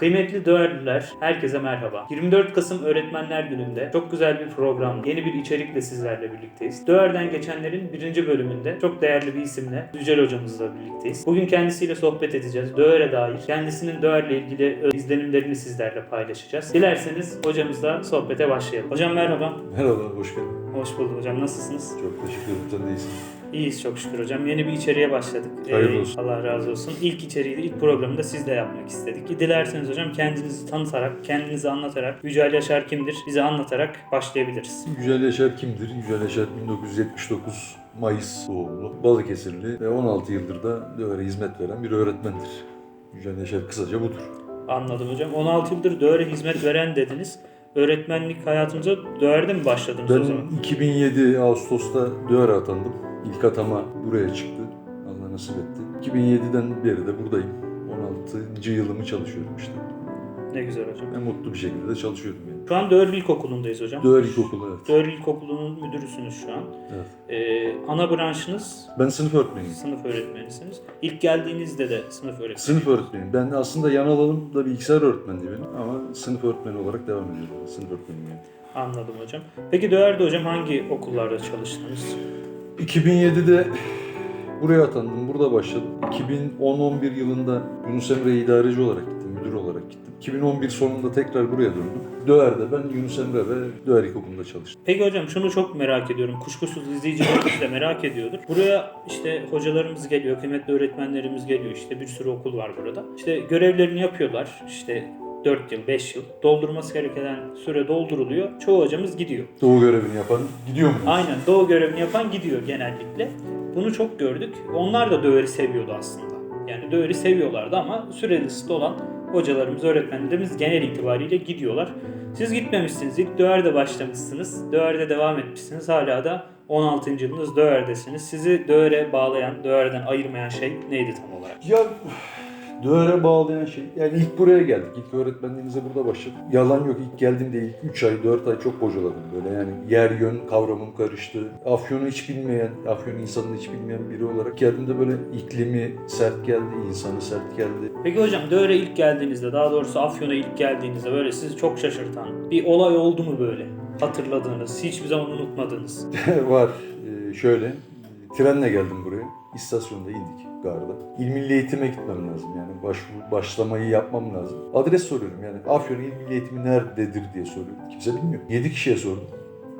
Kıymetli Döğerliler, herkese merhaba. 24 Kasım Öğretmenler Günü'nde çok güzel bir program, yeni bir içerikle sizlerle birlikteyiz. Döğer'den geçenlerin birinci bölümünde çok değerli bir isimle Yücel hocamızla birlikteyiz. Bugün kendisiyle sohbet edeceğiz. Döğer'e dair, kendisinin Döğer'le ilgili izlenimlerini sizlerle paylaşacağız. Dilerseniz hocamızla sohbete başlayalım. Hocam merhaba. Merhaba, hoş geldin. Hoş bulduk hocam. Nasılsınız? Çok teşekkür ederim. Sen de iyisin. İyiyiz çok şükür hocam. Yeni bir içeriğe başladık. Ee, Hayırlı olsun. Allah razı olsun. İlk içeriği, de, ilk programı da sizle yapmak istedik. Dilerseniz hocam kendinizi tanıtarak, kendinizi anlatarak, Yücel Yaşar kimdir bize anlatarak başlayabiliriz. Yücel Yaşar kimdir? Yücel Yaşar 1979 Mayıs doğumlu, Balıkesirli ve 16 yıldır da Döğer'e hizmet veren bir öğretmendir. Yücel Yaşar kısaca budur. Anladım hocam. 16 yıldır Döğer'e hizmet veren dediniz. Öğretmenlik hayatınıza Döğer'de mi başladınız o zaman? Ben 2007 Ağustos'ta Döğer'e atandım. İlk atama buraya çıktı. Allah nasip etti. 2007'den beri de buradayım. 16. yılımı çalışıyorum işte. Ne güzel hocam. En mutlu bir şekilde de çalışıyorum yani. Şu an Döğer İlkokulu'ndayız hocam. Döğer İlkokulu evet. Döğer İlkokulu'nun müdürüsünüz şu an. evet. Ee, ana branşınız Ben sınıf öğretmeniyim. sınıf öğretmenisiniz. İlk geldiğinizde de sınıf öğretmeni. Sınıf öğretmeniyim. Ben aslında yan alanım da bilgisayar öğretmenliği benim ama sınıf öğretmeni olarak devam ediyorum. Sınıf öğretmeniyim yani. Anladım hocam. Peki Döğer'de hocam hangi okullarda çalıştınız? 2007'de buraya atandım, burada başladım. 2010-11 yılında Yunus Emre idareci olarak gittim, müdür olarak gittim. 2011 sonunda tekrar buraya döndüm. Döğer'de ben Yunus Emre ve Döğer İlkokulu'nda çalıştım. Peki hocam şunu çok merak ediyorum. Kuşkusuz izleyicilerimiz de merak ediyordur. Buraya işte hocalarımız geliyor, kıymetli öğretmenlerimiz geliyor. İşte bir sürü okul var burada. İşte görevlerini yapıyorlar. İşte 4 yıl, 5 yıl. Doldurması gereken süre dolduruluyor. Çoğu hocamız gidiyor. Doğu görevini yapan gidiyor mu? Aynen doğu görevini yapan gidiyor genellikle. Bunu çok gördük. Onlar da döveri seviyordu aslında. Yani döveri seviyorlardı ama sürelisi olan hocalarımız, öğretmenlerimiz genel itibariyle gidiyorlar. Siz gitmemişsiniz. İlk döverde başlamışsınız. Döverde devam etmişsiniz. Hala da 16. yılınız döverdesiniz. Sizi dövere bağlayan, döverden ayırmayan şey neydi tam olarak? Ya Döğer'e bağlayan şey, yani ilk buraya geldik, ilk öğretmenliğimize burada başladık. Yalan yok, ilk geldiğimde ilk 3 ay, 4 ay çok bocaladım böyle yani yer yön kavramım karıştı. Afyon'u hiç bilmeyen, Afyon insanını hiç bilmeyen biri olarak geldiğimde böyle iklimi sert geldi, insanı sert geldi. Peki hocam Döğer'e ilk geldiğinizde, daha doğrusu Afyon'a ilk geldiğinizde böyle sizi çok şaşırtan bir olay oldu mu böyle? Hatırladığınız, hiçbir zaman unutmadığınız. Var Ee, şöyle, trenle geldim buraya, istasyonda indik garda. İl Milli Eğitim'e gitmem lazım yani başvuru, başlamayı yapmam lazım. Adres soruyorum yani Afyon İl Milli Eğitimi nerededir diye soruyorum. Kimse bilmiyor. 7 kişiye sordum.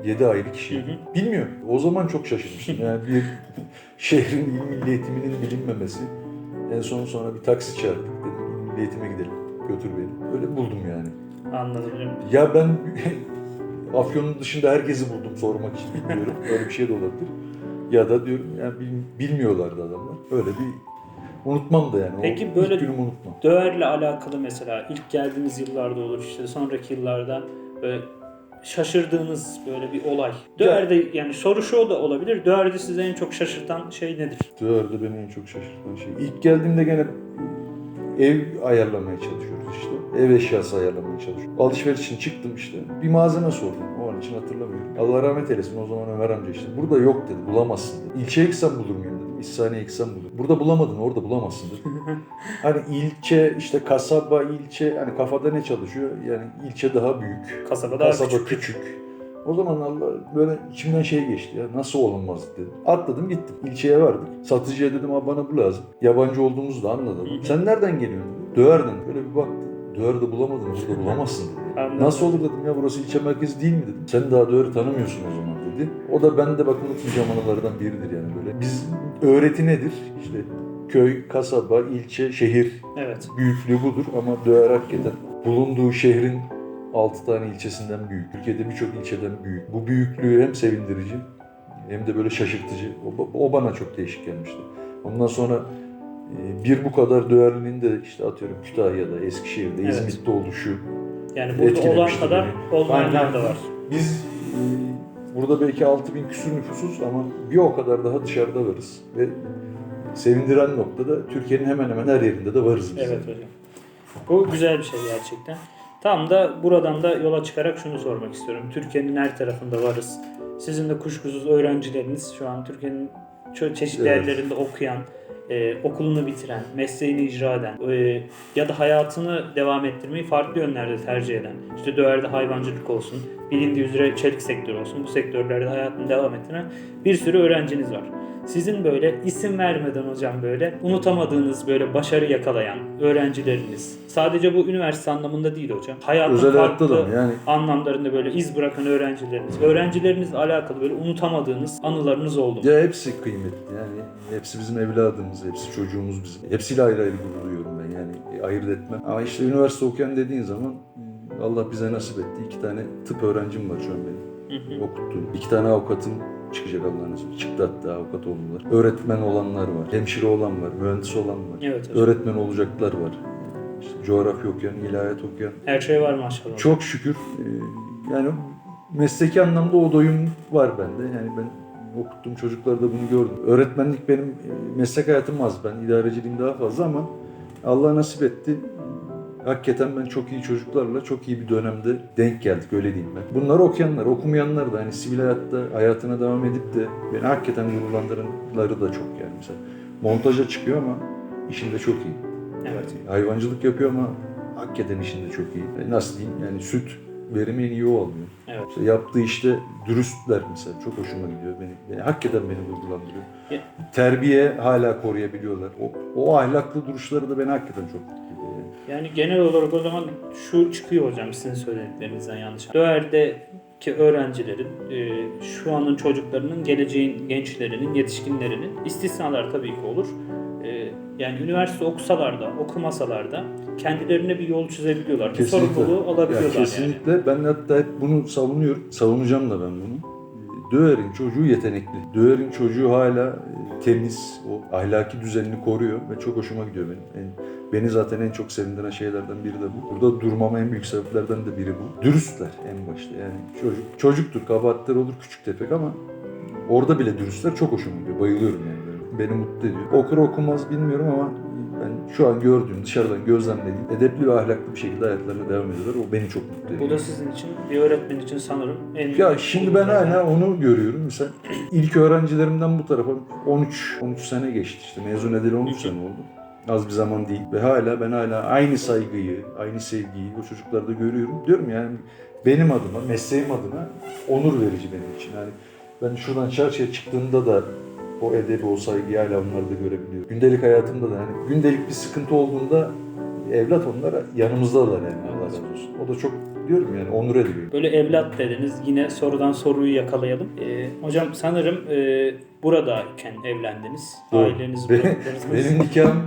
7 ayrı kişi. Hı hı. Bilmiyor. O zaman çok şaşırmıştım. Yani bir şehrin il milli eğitiminin bilinmemesi. En son sonra bir taksi çağırdık. Dedim il milli eğitime gidelim. Götür beni. Öyle buldum yani. Anladım. Ya ben Afyon'un dışında herkesi buldum sormak için bilmiyorum. Öyle bir şey de olabilir. Ya da diyorum yani bil- bilmiyorlardı adamlar. Öyle bir unutmam da yani. Peki o böyle- günümü unutmam. Döver'le alakalı mesela ilk geldiğiniz yıllarda olur işte sonraki yıllarda böyle şaşırdığınız böyle bir olay. Döver'de yani soru şu da olabilir. Döver'de sizi en çok şaşırtan şey nedir? Döver'de beni en çok şaşırtan şey. İlk geldiğimde gene ev ayarlamaya çalışıyoruz işte. Ev eşyası ayarlamaya çalışıyoruz. Alışveriş için çıktım işte. Bir malzeme sordum. İçin hatırlamıyorum. Allah rahmet eylesin o zaman Ömer amca işte. Burada yok dedi. Bulamazsın dedi. İlçeye gitsem bulur muyum dedim. İhsaniye gitsem bulurum. Burada bulamadın orada bulamazsın dedi. hani ilçe işte kasaba ilçe hani kafada ne çalışıyor? Yani ilçe daha büyük. Kasaba daha Kasaba küçük. küçük. O zaman Allah böyle içimden şey geçti ya nasıl olunmaz dedim. Atladım gittim. İlçeye vardık. Satıcıya dedim abi bana bu lazım. Yabancı olduğumuzu da anladım. Sen nereden geliyorsun dedi. Döverden. Böyle bir baktı. Döver'de bulamadın burada bulamazsın dedi. Anladım. Nasıl olur dedim ya burası ilçe merkezi değil mi dedim. Sen daha Döver'i tanımıyorsun o zaman dedi. O da ben de bak unutmayacağım anılardan biridir yani böyle. Biz öğreti nedir? İşte köy, kasaba, ilçe, şehir Evet. büyüklüğü budur ama Döğer hakikaten bulunduğu şehrin 6 tane ilçesinden büyük. Türkiye'de birçok ilçeden büyük. Bu büyüklüğü hem sevindirici hem de böyle şaşırtıcı. O, o bana çok değişik gelmişti. Ondan sonra bir bu kadar Döğerli'nin de işte atıyorum Kütahya'da, Eskişehir'de, Evet. İzmit'te oluşu. Yani burada olan kadar olmayanlar da var. Biz e, burada belki 6000 küsur nüfusuz ama bir o kadar daha dışarıda varız. Ve sevindiren noktada Türkiye'nin hemen hemen her yerinde de varız biz. Evet hocam. Bu güzel bir şey gerçekten. Tam da buradan da yola çıkarak şunu sormak istiyorum. Türkiye'nin her tarafında varız. Sizin de kuşkusuz öğrencileriniz şu an Türkiye'nin çeşitli Evet. yerlerinde okuyan, e, okulunu bitiren, mesleğini icra eden e, ya da hayatını devam ettirmeyi farklı yönlerde tercih eden, işte döverde hayvancılık olsun, bilindiği üzere çelik sektörü olsun, bu sektörlerde hayatını devam ettiren bir sürü öğrenciniz var. Sizin böyle isim vermeden hocam böyle unutamadığınız böyle başarı yakalayan öğrencileriniz. Sadece bu üniversite anlamında değil hocam. Hayatın Özel farklı? Yani anlamlarında böyle iz bırakan öğrencileriniz. Öğrencilerinizle alakalı böyle unutamadığınız anılarınız oldu mu? ya hepsi kıymetli yani hepsi bizim evladımız, hepsi çocuğumuz bizim. Hepsiyle ayrı ayrı gurur duyuyorum ben yani ayırt etmem. Ama işte üniversite okuyan dediğin zaman Allah bize nasip etti. İki tane tıp öğrencim var şu an benim. Okuttuğum. İki tane avukatım çıkacak Allah'ın izniyle. Çıktı hatta avukat oldular. Öğretmen olanlar var. Hemşire olan var. Mühendis olan var. Evet hocam. Öğretmen olacaklar var. İşte coğrafya okuyan, ilahiyat okuyan. Her şey var maşallah. Çok şükür e, yani mesleki anlamda o doyum var bende. Yani ben okuttuğum çocuklarda bunu gördüm. Öğretmenlik benim e, meslek hayatım az. Ben idareciliğim daha fazla ama Allah nasip etti. Hakikaten ben çok iyi çocuklarla çok iyi bir dönemde denk geldik öyle diyeyim ben. Bunları okuyanlar, okumayanlar da hani sivil hayatta hayatına devam edip de beni hakikaten gururlandıranları da çok yani. Mesela montaja çıkıyor ama işinde çok iyi. Evet. Hayvancılık yapıyor ama hakikaten işinde çok iyi. E, Nasıl diyeyim yani süt verimi en iyi o alıyor. Evet. İşte yaptığı işte dürüstler mesela çok hoşuma gidiyor beni. beni hakikaten beni gururlandırıyor. Ya- Terbiye hala koruyabiliyorlar. O, o ahlaklı duruşları da beni hakikaten çok mutlu. Yani. Yani genel olarak o zaman şu çıkıyor hocam sizin söylediklerinizden yanlış. Döver'deki öğrencilerin, e, şu anın çocuklarının, geleceğin gençlerinin, yetişkinlerinin istisnalar tabii ki olur. E, yani üniversite okusalar da, okumasalar da kendilerine bir yol çizebiliyorlar. Bir sorumluluğu Ya alabiliyorlar yani. kesinlikle ben hatta hep bunu savunuyorum. Savunacağım da ben bunu. Döver'in çocuğu yetenekli. Döver'in çocuğu hala e, temiz, o ahlaki düzenini koruyor ve çok hoşuma gidiyor benim. En- beni zaten en çok sevindiren şeylerden biri de bu. Burada durmama en büyük sebeplerden de biri bu. Dürüstler en başta yani. Çocuk çocuktur, kabahatler olur küçük tefek ama orada bile dürüstler çok hoşuma gidiyor. Bayılıyorum yani. Beni mutlu ediyor. Okur okumaz bilmiyorum ama ben şu an gördüğüm, dışarıdan gözlemlediğim edepli ve ahlaklı bir şekilde hayatlarına devam ediyorlar. O beni çok mutlu ediyor. Bu da sizin için, bir öğretmen için sanırım en Ya şimdi ben hala onu görüyorum. Mesela ilk öğrencilerimden bu tarafa 13 13 sene geçti işte. Mezun edeli 13 sene oldu. Az bir zaman değil. Ve hala ben hala aynı saygıyı, aynı sevgiyi o çocuklarda görüyorum. Diyorum yani benim adıma, mesleğim adına onur verici benim için. Yani ben şuradan çarşıya çıktığımda da o edebi, o saygıyı hala onlarda görebiliyorum. Gündelik hayatımda da hani gündelik bir sıkıntı olduğunda evlat onlara yanımızdalar yani Olsun. O da çok diyorum yani onur ediyor. Böyle evlat dediniz. Yine sorudan soruyu yakalayalım. Ee, hocam sanırım e, buradayken evlendiniz. Doğru. Aileniz Benim, bırakırdınız. benim nikahım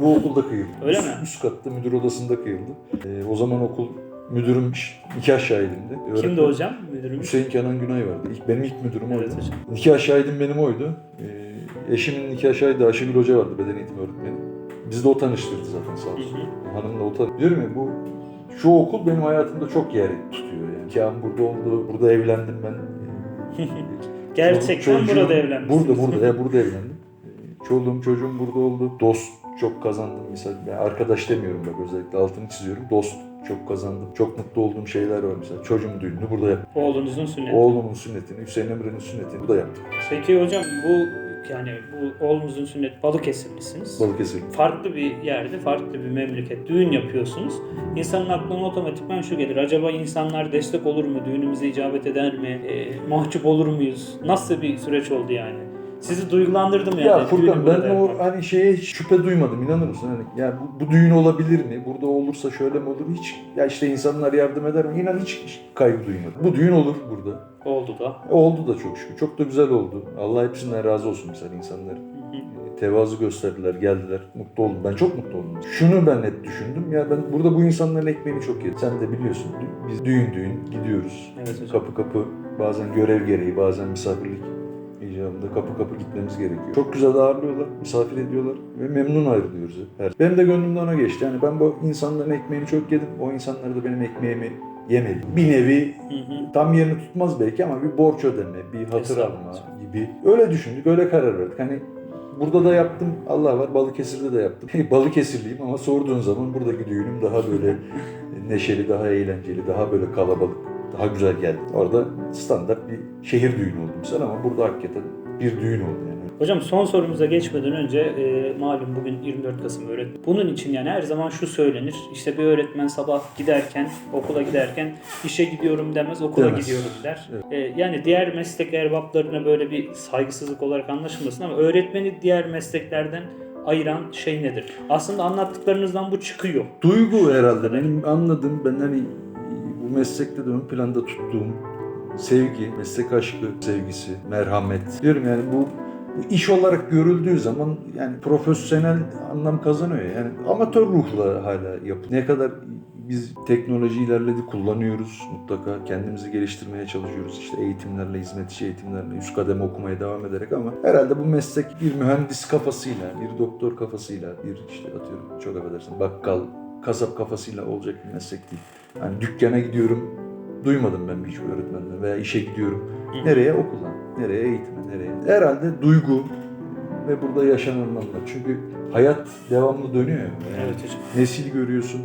bu okulda kıyıldı. Öyle üst, mi? Üst katta müdür odasında kıyıldı. Ee, o zaman okul müdürüm nikah şahidimdi. Kimdi Öğretmen- hocam? Müdürümüz. Hüseyin Kenan Günay vardı. İlk, benim ilk müdürüm Evet oydu. hocam. Nikah şahidim benim oydu. Ee, eşimin nikah şahidi Ayşegül Hoca vardı beden eğitimi öğretmeni. Bizi de o tanıştırdı zaten sağ olsun. Hı Hanımla o tanıştırdı. Diyorum ya bu şu okul benim hayatımda çok yer tutuyor yani. Nikahım burada oldu, burada evlendim ben. Gerçekten Çocuğum- burada evlenmişsiniz. Burada, burada. Ya burada evlendim. Çoluğum, çocuğum burada oldu. Dost çok kazandım. Mesela yani arkadaş demiyorum bak özellikle altını çiziyorum. Dost çok kazandım. Çok mutlu olduğum şeyler var mesela. Çocuğumun düğününü burada yaptım. Oğlunuzun sünneti. Oğlumun sünnetini, Hüseyin Emre'nin sünnetini burada yaptım. Peki hocam bu yani bu oğlunuzun sünneti Balıkesirlisiniz. Balıkesir. Farklı bir yerde, farklı bir memleket düğün yapıyorsunuz. İnsanın aklına otomatikman şu gelir. Acaba insanlar destek olur mu? Düğünümüze icabet eder mi? E, mahcup olur muyuz? Nasıl bir süreç oldu yani? Sizi duygulandırdım yani. Ya Furkan ben o yapmak. hani şeye hiç şüphe duymadım inanır mısın? Hani ya bu, bu düğün olabilir mi? Burada olursa şöyle mi olur? Hiç ya işte insanlar yardım eder mi? İnan hiç, hiç kaygı duymadım. Bu düğün olur burada. oldu da. Oldu da çok şükür. Çok da güzel oldu. Allah hepsinden razı olsun mesela insanların. Hı. tevazu gösterdiler, geldiler. Mutlu oldum. Ben çok mutlu oldum. Şunu ben hep düşündüm. Ya ben burada bu insanların ekmeğini çok yedim. Sen de biliyorsun. Biz düğün düğün gidiyoruz. Evet hocam. Kapı kapı bazen görev gereği, bazen misafirlik icabında kapı kapı gitmemiz gerekiyor. Çok güzel ağırlıyorlar, misafir ediyorlar ve memnun ayrılıyoruz. Her- Benim de gönlümden ona geçti. Yani ben bu insanların ekmeğini çok yedim. O insanlar da benim ekmeğimi yemedi. Bir nevi Hı hı. tam yerini tutmaz belki ama bir borç ödeme, bir hatır alma gibi. Öyle düşündük, öyle karar verdik. Hani burada da yaptım, Allah var, Balıkesir'de de yaptım. Balıkesirliyim ama sorduğun zaman buradaki düğünüm daha böyle neşeli, daha eğlenceli, daha böyle kalabalık, daha güzel geldi. Orada standart bir şehir düğünü oldu mesela ama burada hakikaten bir düğün oldu yani. Hocam son sorumuza geçmeden önce e, malum bugün 24 Kasım öğretmen. Bunun için yani her zaman şu söylenir. İşte bir öğretmen sabah giderken, okula giderken işe gidiyorum demez, okula Demez. gidiyorum der. E, yani diğer meslek erbaplarına böyle bir saygısızlık olarak anlaşılmasın ama öğretmeni diğer mesleklerden ayıran şey nedir? Aslında anlattıklarınızdan bu çıkıyor. Duygu herhalde benim anladığım ben hani bu meslekte de ön planda tuttuğum sevgi, meslek aşkı sevgisi, merhamet. Diyorum yani bu, iş olarak görüldüğü zaman yani profesyonel anlam kazanıyor. Yani amatör ruhla hala yapıyor. Ne kadar biz teknoloji ilerledi kullanıyoruz mutlaka kendimizi geliştirmeye çalışıyoruz işte eğitimlerle hizmetçi eğitimlerle üst kademe okumaya devam ederek ama herhalde bu meslek bir mühendis kafasıyla bir doktor kafasıyla bir işte atıyorum çok affedersin bakkal kasap kafasıyla olacak bir meslek değil. Hani dükkana gidiyorum duymadım ben hiçbir öğretmenden veya işe gidiyorum. Nereye? Okula. Nereye? Eğitime. Nereye? Herhalde duygu ve burada yaşananlar. Çünkü hayat devamlı dönüyor. ya. Yani Evet hocam. nesil görüyorsun.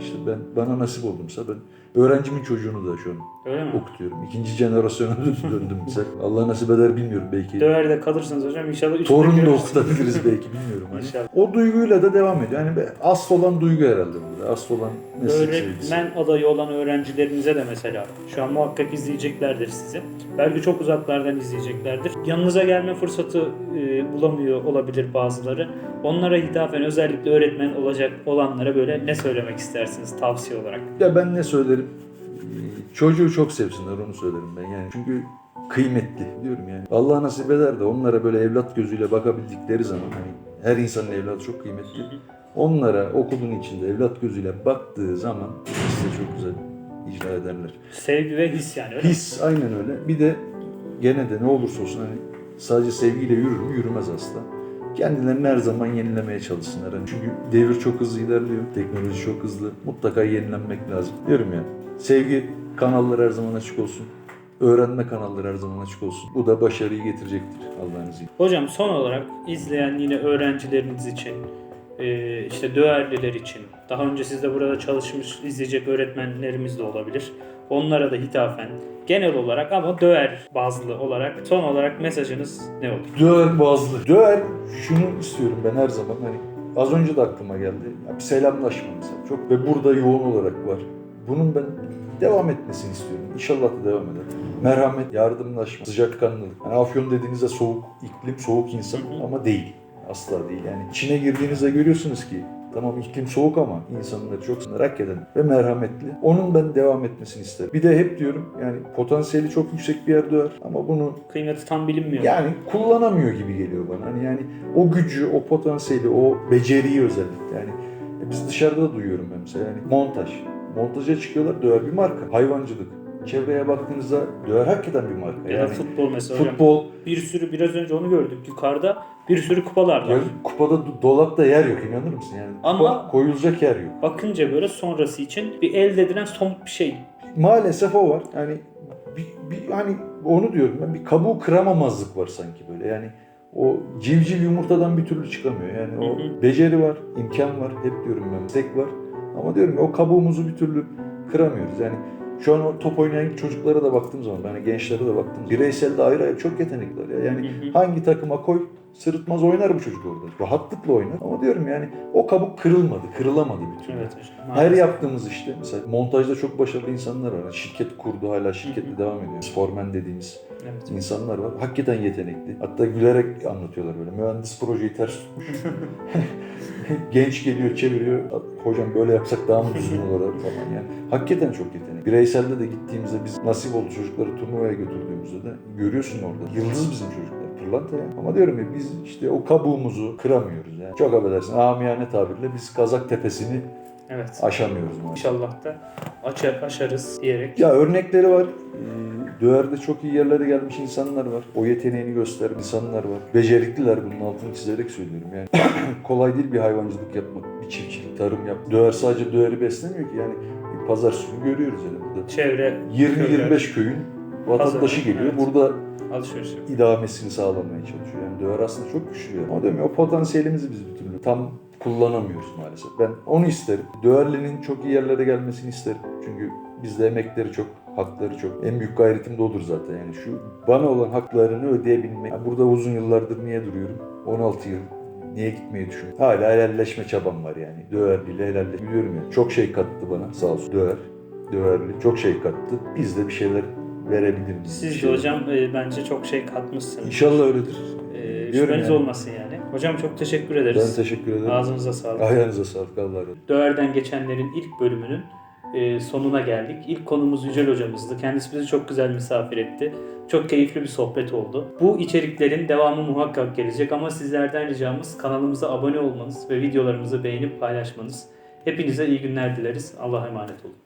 İşte ben bana nasip oldumsa ben öğrencimin çocuğunu da şu an Öyle mi? okutuyorum. İkinci jenerasyona döndüm mesela. Allah nasip eder bilmiyorum belki. Döverde kalırsanız hocam inşallah Torun da okutabiliriz belki bilmiyorum. Hani. İnşallah. O duyguyla da devam ediyor. Yani asıl olan duygu herhalde burada. Asıl olan sevgisi. Öğretmen adayı olan öğrencilerimize de mesela şu an muhakkak izleyeceklerdir sizi. Belki çok uzaklardan izleyeceklerdir. Yanınıza gelme fırsatı e, bulamıyor olabilir bazıları. Onlara hitaben özellikle öğretmen olacak olanlara böyle ne söylemek istersiniz tavsiye olarak? Ya ben ne söylerim? Çocuğu çok sevsinler onu söylerim ben yani. Çünkü kıymetli diyorum yani. Allah nasip eder de onlara böyle evlat gözüyle bakabildikleri zaman hani her insanın evladı çok kıymetli. Onlara okulun içinde evlat gözüyle baktığı zaman işte çok güzel icra ederler. Sevgi ve his yani öyle mi? His aynen öyle. Bir de gene de ne olursa olsun hani sadece sevgiyle yürür mü? Yürümez asla. Kendilerini her zaman yenilemeye çalışsınlar. Hani çünkü devir çok hızlı ilerliyor. Teknoloji çok hızlı. Mutlaka yenilenmek lazım. Diyorum ya. Sevgi kanalları her zaman açık olsun. Öğrenme kanalları her zaman açık olsun. Bu da başarıyı getirecektir Allah'ın izniyle. Hocam son olarak izleyen yine öğrencileriniz için, e, işte döverliler için, daha önce sizde burada çalışmış izleyecek öğretmenlerimiz de olabilir. Onlara da hitafen genel olarak ama döver bazlı olarak son olarak mesajınız ne olur? Döver bazlı. Döver şunu istiyorum ben her zaman hani az önce de aklıma geldi. Ya bir selamlaşma mesela. Çok ve burada yoğun olarak var. Bunun ben devam etmesini istiyorum. İnşallah da devam eder. Merhamet, yardımlaşma, sıcakkanlılık. Yani Afyon dediğinizde soğuk iklim, soğuk insan ama değil. Asla değil. Yani içine girdiğinizde görüyorsunuz ki Tamam iklim soğuk ama insanları çok hakikaten ve merhametli. Onun ben devam etmesini isterim. Bir de hep diyorum yani potansiyeli çok yüksek bir yerde var ama bunu Kıymeti tam bilinmiyor. yani kullanamıyor gibi geliyor bana. Hani yani o gücü, o potansiyeli, o beceriyi özellikle. Yani biz dışarıda da duyuyorum ben mesela. Yani montaj. Montaja çıkıyorlar döver bir marka. Hayvancılık. Çevreye baktığınızda döver hakikaten bir marka. ya Yani futbol mesela hocam. futbol, Bir sürü biraz önce onu gördük yukarıda bir sürü kupalar var. ya kupada do- dolapta yer yok inanır mısın? Yani kupa Ama- koyulacak yer yok. Bakınca böyle sonrası için bir elde edilen somut bir şey. Maalesef o var. Yani bir, bir hani onu diyorum ben bir kabuğu kıramamazlık var sanki böyle. Yani o civciv yumurtadan bir türlü çıkamıyor. Yani o Hı hı. beceri var, imkan var. Hep diyorum ben meslek var. Ama diyorum ya, o kabuğumuzu bir türlü kıramıyoruz. Yani şu an o top oynayan çocuklara da baktığım zaman, yani gençlere de baktığım zaman bireysel de ayrı ayrı çok yetenekler. Ya. Yani hangi takıma koy sırıtmaz oynar bu çocuk orada. Rahatlıkla oynar. Ama diyorum yani o kabuk kırılmadı, kırılamadı bir türlü. Evet. Her yaptığımız işte mesela montajda çok başarılı insanlar var. Yani şirket kurdu hala şirketle devam ediyor. Spormen dediğimiz Evet. insanlar var. Hakikaten yetenekli. Hatta gülerek anlatıyorlar böyle. Mühendis projeyi ters tutmuş. Genç geliyor çeviriyor. Hocam böyle yapsak daha mı düzgün olur falan yani. Hakikaten çok yetenekli. Bireyselde de gittiğimizde biz nasip oldu çocukları turnuvaya götürdüğümüzde de görüyorsun orada. Yıldız bizim çocuklar. Pırlanta ya. Ama diyorum ya biz işte o kabuğumuzu kıramıyoruz yani. Çok affedersin amiyane tabirle biz Kazak tepesini Evet. aşamıyoruz maalesef. İnşallah da açar, aşarız diyerek. Ya örnekleri var. Ee, Döver'de çok iyi yerlere gelmiş insanlar var. O yeteneğini gösteren insanlar var. Becerikliler bunun altını çizerek söylüyorum yani. Kolay değil bir hayvancılık yapmak, bir çiftçilik, tarım yap. Döver sadece Döver'i beslemiyor ki yani. Bir pazar günü görüyoruz yani burada. Çevre 20-25 köyün vatandaşı Pazar, geliyor. evet. Burada alışveriş idamesini sağlamaya çalışıyor. Yani Döver aslında çok güçlü. Yani. Diyorum ya o potansiyelimizi biz bir türlü tam kullanamıyoruz maalesef. Ben onu isterim. Döverli'nin çok iyi yerlere gelmesini isterim. Çünkü bizde emekleri çok, hakları çok. En büyük gayretim de odur zaten. Yani şu bana olan haklarını ödeyebilmek. Yani burada uzun yıllardır niye duruyorum? 16 yıl niye gitmeyi düşünüyorum? Hala helalleşme çabam var yani. Döverli'yle helalleş. Biliyorum yani. Çok şey kattı bana sağ olsun. Döver. Döverli. Çok şey kattı. Biz de bir şeyler verebilir miyiz? Bir Siz de hocam e, bence çok şey katmışsınız. İnşallah öyledir. E, şüpheniz yani. olmasın yani. Hocam çok teşekkür Ben ederiz. teşekkür ederim. Ağzınıza sağlık. Ayağınıza sağlık. Allah razı olsun. Döver'den geçenlerin ilk bölümünün e, sonuna geldik. İlk konumuz Yücel hocamızdı. Kendisi bizi çok güzel misafir etti. Çok keyifli bir sohbet oldu. Bu içeriklerin devamı muhakkak gelecek ama sizlerden ricamız kanalımıza abone olmanız ve videolarımızı beğenip paylaşmanız. Hepinize iyi günler dileriz. Allah'a emanet olun.